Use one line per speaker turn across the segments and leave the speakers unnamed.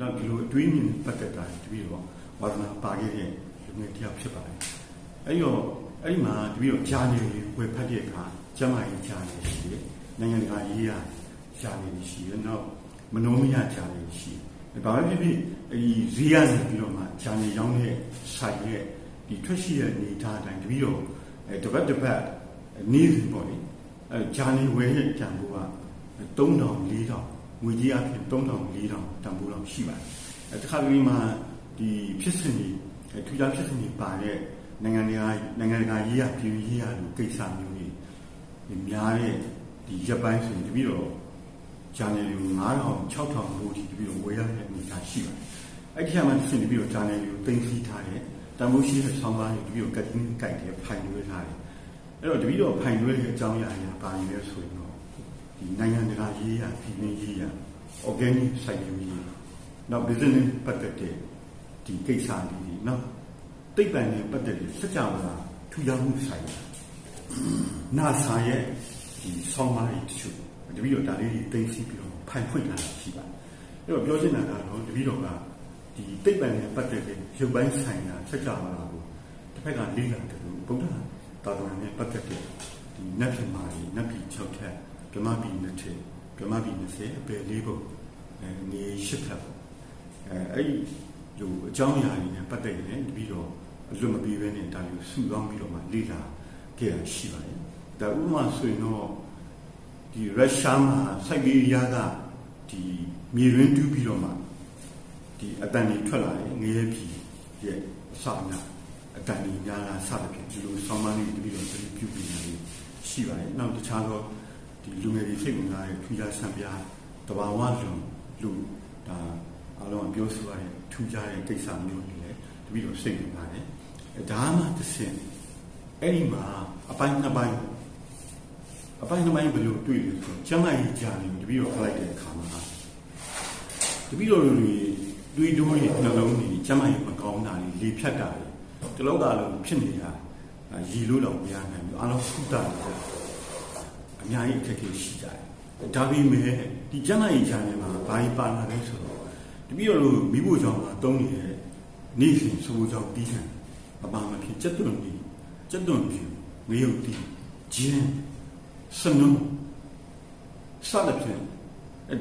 နောက်ဒီလိုအတွေးမြင်ပတ်သက်တာတပည့်တော်ဝါသနာပါခဲ့တဲ့လူငယ်တစ်ယောက်ဖြစ်ပါတယ်။အဲဒီတော့အဲ့ဒီမှာတပည့်တော်ဂျာနယ်လေးဝယ်ဖတ်တဲ့အခါကျမ်းမာရေးဂျာနယ်ရှိတယ်။နိုင်ငံတကာရေးရာဂျာနယ်ရှိတယ်။နောက်မနောမယဂျာနယ်ရှိတယ်။ဘာပဲဖြစ်ဖြစ်အဲဒီဈေးရနေပြီးတော့မှဂျာနယ်ရောင်းတဲ့ဆိုင်ရဲ့ဒီထွက်ရှိတဲ့အနေအထားအတိုင်းတပည့်တော်အဲတစ်ပတ်တစ်ပတ်နေ့စဉ်ပေါ့လေ။အဲဂျာနယ်ဝယ်ရဲ့တန်ဖိုးက3000 4000 ငွေကြီးအဖြစ်3000 4000တန်ဖိုးလောက်ရှိပါတယ်။အဲတစ်ခါတလေမှာဒီဖြစ်စဉ်ကြီးအဲထူးခြားဖြစ်စဉ်ကြီးပါတဲ့နိုင်ငံတကာနိုင်ငံတကာရေးရပြည်ရေးရလိုကိစ္စမျိုးတွေဒီများတဲ့ဒီရပ်ပိုင်းဆိုရင်တပည့်တော်ဂျာနယ်လူ9000 6000လို့ဒီတပည့်တော်ဝယ်ရတဲ့အနေအထားရှိပါတယ်။အဲ့ဒီမှာတစ်ဆင့်တပည့်တော်ဂျာနယ်လူတင်စီထားတယ်။တန်ဖိုးရှိတဲ့ဆောင်းပါးတွေတပည့်တော်ကတ်တင်းကြိုက်တယ်ဖိုင်လွှဲထားတယ်။အဲ့တော့တပည့်တော်ဖိုင်လွှဲတဲ့အကြောင်းအရာတွေပါနေလဲဆိုရင်တော့ ဒီနိုင်ငံတကာရေးရပြည်မရေးရ organic စိုက်ပျိုးရေးနောက် business ပတ်သက်တဲ့ဒီကိစ္စလေးတွေနောက်သိပ္ပံနဲ့ပတ်သက်တဲ့စကြဝဠာထူထောင်မှုဆိုင်ရာနာဆာရဲ့ဒီဆောင်းပါးတွေတချို့တပည့်တော်ဒါလေးတွေသိသိပြီးတော့ဖိုင်ဖွင့်လာတာရှိပါတယ်အဲ့တော့ပြောချင်တာကတော့တပည့်တော်ကဒီသိပ္ပံနဲ့ပတ်သက်တဲ့ရုပ်ပိုင်းဆိုင်ရာစကြဝဠာကိုတစ်ဖက်ကလေ့လာတယ်လို့ဗုဒ္ဓသာသနာနဲ့ပတ်သက်တဲ့ဒီနတ်ပြည်မာတွေနတ်ပြည်6ထက် ဓမ္မပြည်နှစ်ထက်ဓမ္မပြည်20အပယ်လေးပုံအဲနေရှစ်ထပ်အဲအဲ့ဒီလိုအကြောင်းအရာတွေနဲ့ပတ်သက်ရင်တပည့်တော်အလွတ်မပြေဘဲနဲ့ဒါလိုစုပေါင်းပြီးတော့မှလေ့လာခဲ့ရရှိပါတယ်ဒါဥပမာဆိုရင်တော့ဒီရုရှားမှာစိုက်ဘီးရီးယားကဒီမြေရင်းတူးပြီးတော့မှဒီအတန်ကြီးထွက်လာတယ်ငရဲပြည်ရဲ့အစအများအတန်ကြီးများလာစသဖြင့်ဒီလိုဆောင်းပါးလေးတပည့်တော်သတိပြုပြီးနေရှိပါတယ်နောက်တခြားသော ဒီလူငယ်တွေစိတ်ဝင်စားတဲ့ထူးခြားဆံပြားတဘာဝလွန်လူဒါအားလုံးပြောဆိုရတဲ့ထူးခြားတဲ့ကိစ္စမျိုးတွေလည်းတပည့်တော်စိတ်ဝင်စားတယ်ဒါမှတစ်ဆင့်အဲ့ဒီမှာအပိုင်းနှစ်ပိုင်းအပိုင်းနှစ်ပိုင်းဘယ်လိုတွေ့လဲဆိုကျမ်းမာရေးကြာနေတပည့်တော်ခလိုက်တဲ့အခါမှာတပည့်တော်တွေတွေးတိုးတွေနှလုံးတွေကျမ်းမာရေးမကောင်းတာတွေလေဖြတ်တာတွေတလောကလုံးဖြစ်နေတာရည်လို့တော့မရနိုင်ဘူးအားလုံးဖူးတာတွေ အများကြီးအခက်အခဲရှိကြတယ်ဒါပေမဲ့ဒီကျမ်းမာရေးကြာနေမှာဘာကြီးပါလာလဲဆိုတော့တပည့်တော်တို့မိဖို့ကြောင့်တုံးနေတဲ့နေ့စဉ်ဆိုးကြောင့်တီးခံအပါမဖြစ်စက်သွန်ပြီးစက်သွန်ပြီးငရုတ်တီးဂျင်းစနုံစသဖြင့်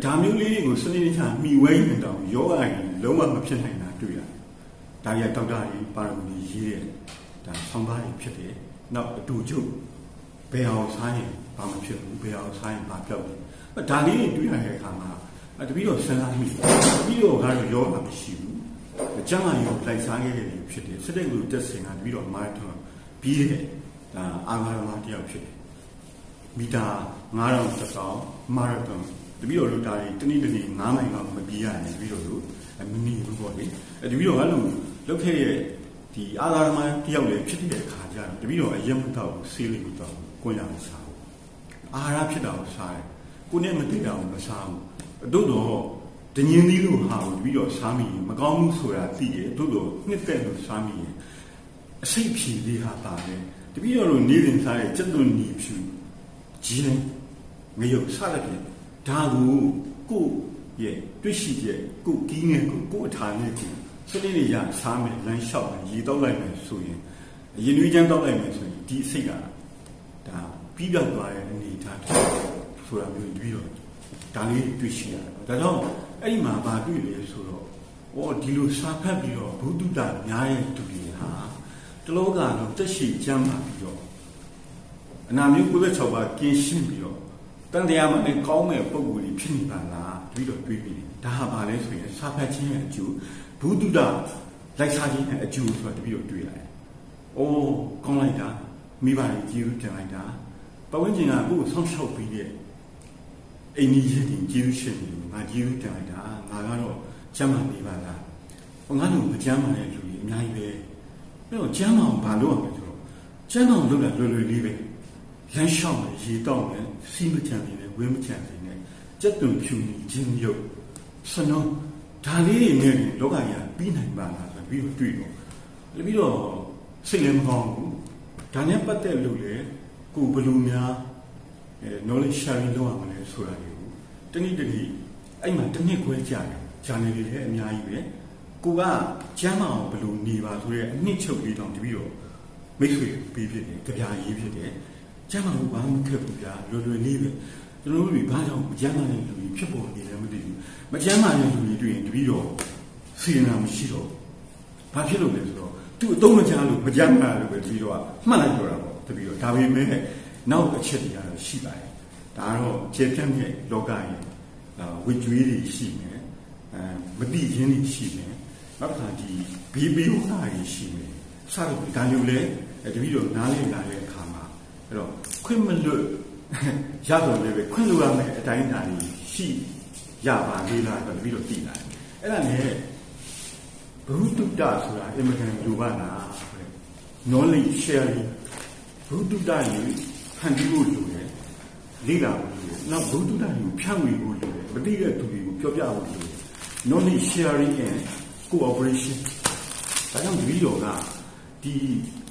ဒါမျိုးလေးတွေကိုစနေနေ့ချမိဝဲနေတော့ယောဂကြီးလုံးဝမဖြစ်နိုင်တာတွေ့ရတယ်။ဒါရဒေါက်တာကြီးပါရမီရေးတဲ့ဒါဆောင်းပါးတွေဖြစ်တယ်။နောက်အတူချုပ်ဘယ်အောင်ဆိုင် ဘာမှဖြစ်ဘူးဘယ်အောင်ဆိုင်ဘာပြောက်တယ်။ဒါလေးတွေတွေ့ရတဲ့အခါမှာတပည့်တော်စဉ်းစားမိတယ်။တပည့်တော်ကတော့ယောဂမရှိဘူး။အကျမ်းမာရေးကိုလိုက်စားခဲ့တဲ့ဖြစ်တယ်။စတဲ့လူတက်စင်ကတပည့်တော်မာရထွန်ပြီးတဲ့ဒါအာဃာရမတယောက်ဖြစ်တယ်။မီတာ9000တစ်ကောင်မာရသွန်တပည့်တော်တို့ဒါတွေတနည်းတနည်း9မိုင်လောက်မပြေးရတယ်တပည့်တော်တို့မနီဘူးပေါ့လေအဲတပည့်တော်ကလို့လောက်ခဲ့ရဲ့ဒီအာသာရမတယောက်လည်းဖြစ်တဲ့ခါကျတော့တပည့်တော်အရက်မတော့ဆေးလေးမတော့ကိုရမစားဘူး အာဟာရဖြစ်တာကိုစားတယ်ကိုနဲ့မသိတာကိုမစားဘူးတို့တော့တညင်းသီးလို့ဟာကိုတပည့်တော်စားမိရင်မကောင်းဘူးဆိုတာသိတယ်တို့တော့နှစ်သက်လို့စားမိရင်အစိတ်ဖြီလေးဟာပါတယ်တပည့်တော်တို့နေရင်စားတဲ့စက်သွန်ညီဖြူဂျင်းငရုတ်စားတဲ့ဒါကိုကိုရဲ့တွေ့ရှိချက်ကိုကီးနဲ့ကိုကိုအထာနဲ့ကိုစနေနေ့ရစားမယ်လမ်းလျှောက်မယ်ရေတောက်လိုက်မယ်ဆိုရင်ရင်နွေးချမ်းတောက်လိုက်မယ်ဆိုရင်ဒီစိတ်ကဒါ ပြီးပြောက်သွားတဲ့အနေအထားဆိုတာမျိုးပြီးတော့ဒါလေးတွေ့ရှိရတယ်ဒါကြောင့်အဲ့ဒီမှာဗာတွေ့လေဆိုတော့ဩဒီလိုစာဖတ်ပြီးတော့ဘုဒ္ဓတာများရဲ့သူတွေဟာတလောကလုံးတက်ရှိကျမ်းပါပြီးတော့အနာမျိုး96ပါးကင်းရှင်းပြီးတော့တန်တရားမနဲ့ကောင်းမဲ့ပုံကိုယ်ကြီးဖြစ်နေပါလားတွေးတော့တွေးပြီးဒါဟာဘာလဲဆိုရင်စာဖတ်ခြင်းရဲ့အကျိုးဘုဒ္ဓတာလိုက်စားခြင်းရဲ့အကျိုးဆိုတာတပည့်တော့တွေးလိုက်။အိုးကောင်းလိုက်တာမိဘတွေကြီးဦးပြန်လိုက်တာ ပဝင်းကျင်ကကိုယ်ဆောင်းလျှောက်ပြီးတဲ့အိမ်ကြီးရင်ကြီးဦးရှင်ငါကြီးဦးပြန်လိုက်တာငါကတော့ကျမ်းမာနေပါလား။ဟောငါတို့မကျမ်းမာတဲ့လူကြီးအများကြီးပဲ။အဲ့တော့ကျမ်းမာအောင်ဘာလုပ်ရမလဲဆိုတော့ကျမ်းမာအောင်လုပ်တာလွယ်လွယ်လေးပဲ။လမ်းလျှောက်မယ်ရေတောက်မယ်စီးမချန်နေတယ်ဝင်းမချန်နေတယ်ကြက်သွန်ဖြူနေခြင်းရုပ်စနုံဒါလေးတွေနဲ့လောကကြီးပြီးနိုင်ပါလားဆိုပြီးတော့တွေ့တော့ပြီးတော့စိတ်လည်းမကောင်းဘူးဒါနဲ့ပတ်သက်လို့လေ ကိုဘလူများအဲ knowledge sharing လုပ်ရမလဲဆိုတာတွေကိုတနည်းတနည်းအဲ့မှာတစ်နှစ်ခွဲကြာတယ်ဂျာနယ်တွေလည်းအများကြီးပဲကိုကကျမ်းမာအောင်ဘယ်လိုနေပါဆိုရဲအနှစ်ချုပ်လေးတောင်တပြီးတော့မိတ်ဆွေပေးဖြစ်တယ်ကြပြာရေးဖြစ်တယ်ကျမ်းမာဖို့ဘာမှမခက်ဘူးဗျာလွယ်လွယ်လေးပဲကျွန်တော်တို့တွေဘာကြောင့်ကျမ်းမာတဲ့လူတွေဖြစ်ပေါ်နေလဲမသိဘူးမကျမ်းမာတဲ့လူတွေတွေ့ရင်တပြီးတော့စေနာမရှိတော့ဘာဖြစ်လို့လဲဆိုတော့သူအသုံးမချလို့မကျမ်းမာလို့ပဲတပြီးတော့မှတ်လိုက်တော့တာပေါ့ တပြီးတော့ဒါပေမဲ့နောက်အချက်တွေကတော့ရှိပါတယ်ဒါကတော့ကျေပြတ်တဲ့လောကရဲ့ဝိကျွေးတွေရှိမယ်အဲမတိခြင်းတွေရှိမယ်နောက်တစ်ခါဒီဘေးဘေးဥစ္စာတွေရှိမယ်စသဖြင့်ဒါမျိုးလဲတပည့်တော်နားလည်လာတဲ့အခါမှာအဲ့တော့ခွင့်မလွတ်ရတော့လည်းပဲခွင့်လွတ်ရမယ်အတိုင်းအတာတွေရှိရပါလေလားတော့တပည့်တော်သိလာတယ်အဲ့ဒါနဲ့ဘုရုတ္တဆိုတာအင်မတန်လူပါလား knowledge sharing ဘုဒ္ဓတာကြီးဖန်တီးဖို့လိုတယ်လေ့လာဖို့လိုတယ်နောက်ဘုဒ္ဓတာကြီးကိုဖြန့်ဝေဖို့လိုတယ်မသိတဲ့သူတွေကိုပြောပြဖို့လိုတယ် knowledge sharing and cooperation ဒါကြောင့်ဒီလိုကဒီ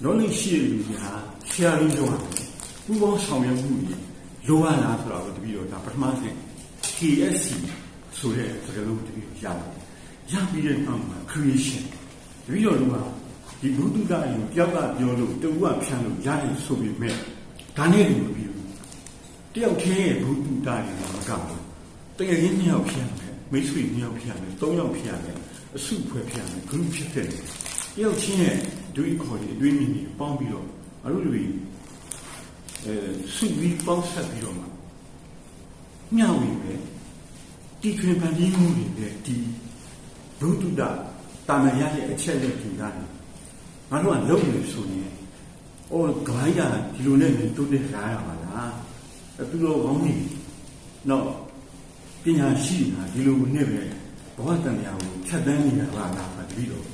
knowledge share လူကြီးဟာ sharing လုပ်ရတယ်ပူးပေါင်းဆောင်ရွက်မှုကြီးလိုအပ်လားဆိုတော့တပည့်တော်ဒါပထမဆုံး KSC ဆိုတဲ့စကားလုံးတပည့်တော်ရတယ်ရပြီးတဲ့နောက်မှာ creation တပည့်တော်တို့က ဒီဘုဒ္ဓတာကြီးကိုတယောက်ကပြောလို့တူကဖြန့်လို့ရတယ်ဆိုပေမဲ့ဒါနဲ့လည်းမပြီးဘူးတယောက်ချင်းရဲ့ဘုဒ္ဓတာကြီးကမကဘူးတကယ်ကြီးနှစ်ယောက်ဖြန့်တယ်မိတ်ဆွေနှစ်ယောက်ဖြန့်တယ်သုံးယောက်ဖြန့်တယ်အစုဖွဲ့ဖြန့်တယ် group ဖြစ်တဲ့တယောက်ချင်းရဲ့ဒွိခေါ်တွေအတွင်းမြင်တွေပေါင်းပြီးတော့အရုတွေအဲစုပြီးပေါင်းဆက်ပြီးတော့မှမျှဝေပဲတီထွင်ပန်ပြီးမှုတွေနဲ့ဒီဘုဒ္ဓတာတာမန်ရရဲ့အချက်လက်တွေကနေ ငါတို့ကလုံနေဆိုရင်အော်ဂိုင်းကဒီလိုနဲ့တိုးတက်လာရပါလားအတူတော်ကောင်းနေတော့ပညာရှိတာဒီလိုနဲ့ပဲဘဝတန်ရာကိုဖြတ်တန်းနေတာပါလားတပည့်တော်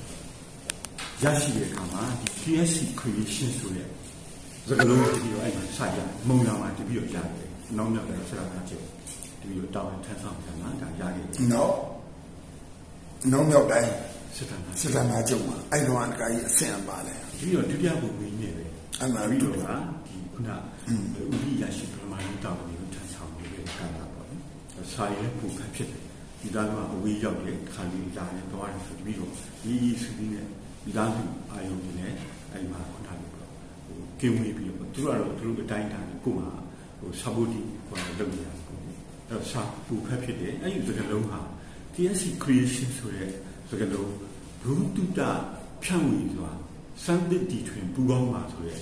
ရရှိတဲ့အခါမှာဒီ KSC creation ဆိုတဲ့စကားလုံးတပည့်တော်အဲ့မှာစရမုံလာမှာတပည့်တော်ရတယ်နောက်နောက်လည်းဆက်လာကြည့်တပည့်တော်တောင်းထမ်းဆောင်ပြန်လာဒါရခဲ့တယ်
နော်နော်မြောက်တိုင်း
စစ်တမ်း
စစ်တမ်းသားကျုံမှာအဲ့တော့အကကြီးအဆင့်ပါတယ်
ဒီတော့ဒုတိယဘုံမင်းနေပဲ
အမှန်
ပြီး
တူ
တော့
တယ်
ကဒီခုနဥပိယရှိပရမဏုတောင်းကိုထမ်းဆောင်နေတဲ့ကာလပေါ့နော်။စာရဲပူခတ်ဖြစ်တယ်။ဒီသားကအဝေးရောက်တဲ့ခါလေးလာနေတော့ဆိုပြီးတော့ဒီစုပြီးနဲ့ဒီသားစုအာယုန်နေနဲ့အဲ့မှာခုနကဟိုကင်းဝေးပြီးတော့သူတို့ကတော့သူတို့အတိုင်းတာကိုမှဟိုဆပ်ဖို့ဒီဟိုလုပ်နေရတယ်။အဲ့တော့စာပူခတ်ဖြစ်တယ်။အဲ့ဒီစကားလုံးဟာ TSC creation ဆိုတဲ့ စကားလုံးဘုဒ္ဓတဖြန့်ဝေဆိုတာစံသစ်တီထွင်ပူပေါင်းပါဆိုတဲ့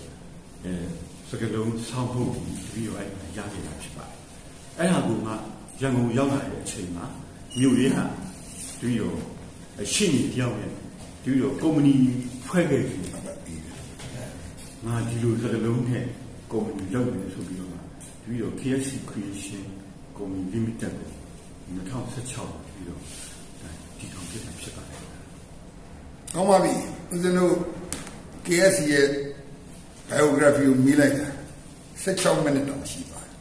အဲစကလုံးဆောင်းဖို့ဒီဗီဒီယိုအဲ့မှာရနေတာဖြစ်ပါတယ်။အဲ့ဒါကမှရန်ကုန်ရောက်လာတဲ့အချိန်မှာမြို့လေးဟာဒီဗီဒီယိုအရှိန်တယောက်နဲ့ဒီဗီဒီယိုကုမ္ပဏီဖွဲ့ခဲ့ပြီ။ငါဒီလိုစကလုံးနဲ့ကုမ္ပဏီလုပ်နေဆိုပြီးတော့ဒီဗီဒီယို KSC Creation Company Limited ကို2016ပြီးတော့ ဒီထောင်ပြတာဖြစ်ပါတယ်
ကောင်းပါပြီဦးဇင်းတို့ KS ရဲ့ biography ကိုမိလိုက်တာ16မိနစ်တော့ရှိပါတယ်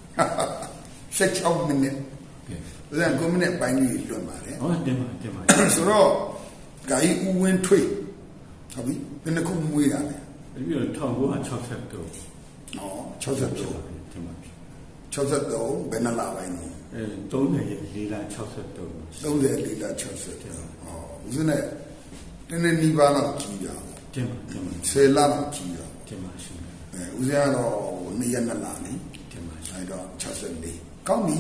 16မိနစ်။
ကဲ
ဦးဇင်း9မိနစ်ပိုင်းကြီးလွတ်ပါတယ်။
ဟောတင်ပါတင်ပါ
ဆိုတော့ဂါကြီးဦးဝင်းထွေးဟုတ်ပြီဘယ်နှခုမွေးတာလဲ။
ဒီလို1963
နော်63
တင်ပါပြီ
63ဘယ်နှလပိုင်းလဲ။
အဲ30ရက်လေးလား63
34လ60တဲ့ဟောဦးဇင်းနဲ့တနေ့နီးပါးတော့ကြီးတာ
တင်ပါတင်ပါ
10လတော့ကြီးတာ
တင်ပါရှင်
အဲဦးဇင်းကတော့2ရက်2လနေ
တင်ပါရှင်
အဲတော့64ကောင်းပြီ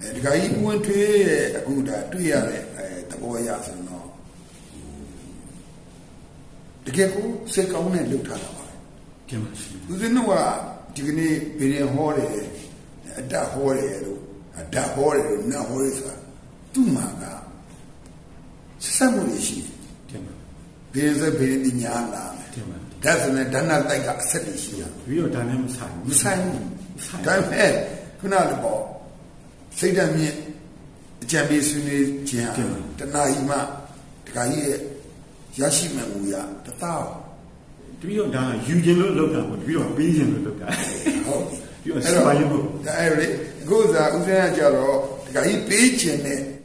အဲဒီကကြီးဦးဝင်းထွေးရဲ့အခုဒါတွေ့ရတဲ့အဲသဘောအရဆိုတော့တကယ်ကိုစိတ်ကောင်းနဲ့လှုပ်ထားတာပါ
တင်ပါရှင်
ဦးဇင်းတို့ကဒီကနေ့ဗီဒီယိုဟောတယ် အတဟောတယ်လို့အတဟောတယ်လို့နတ်ဟောတယ်ဆိုတာသူ့မှာကဆက်ဆက်မှုတွေရှိတယ်
တင်ပါ
ဘယ်စက်ဘယ်ဒီညာလာမယ်
တင်ပါ
ဒါဆိုရင်ဒဏ္ဍတိုက်ကအဆက်တွေရှိရ
ပြီးတော့ဒါနဲ့မဆိုင်
မဆိုင်ဘူး
ဆိုင်
ဒါပေမဲ့ခုနကပေါ့စိတ်ဓာတ်မြင့်အကြံပေးဆွေးနွေးခြင်းဟာတဏှာကြီးမှတခါကြီးရဲ့ရရှိမှန်မူရတသား
တပြီးတော့ဒါယူခြင်းလို့လောက်တာပေါ့တပြီးတော့ပေးခြင်းလို့လောက်တာ
ဟုတ်
ပြီးတော့စပါရုပ်ဖို့
ဒါအဲ့လေအခုစားဦးစင်းကကြတော့တခါကြီးပေးခြင်းနဲ့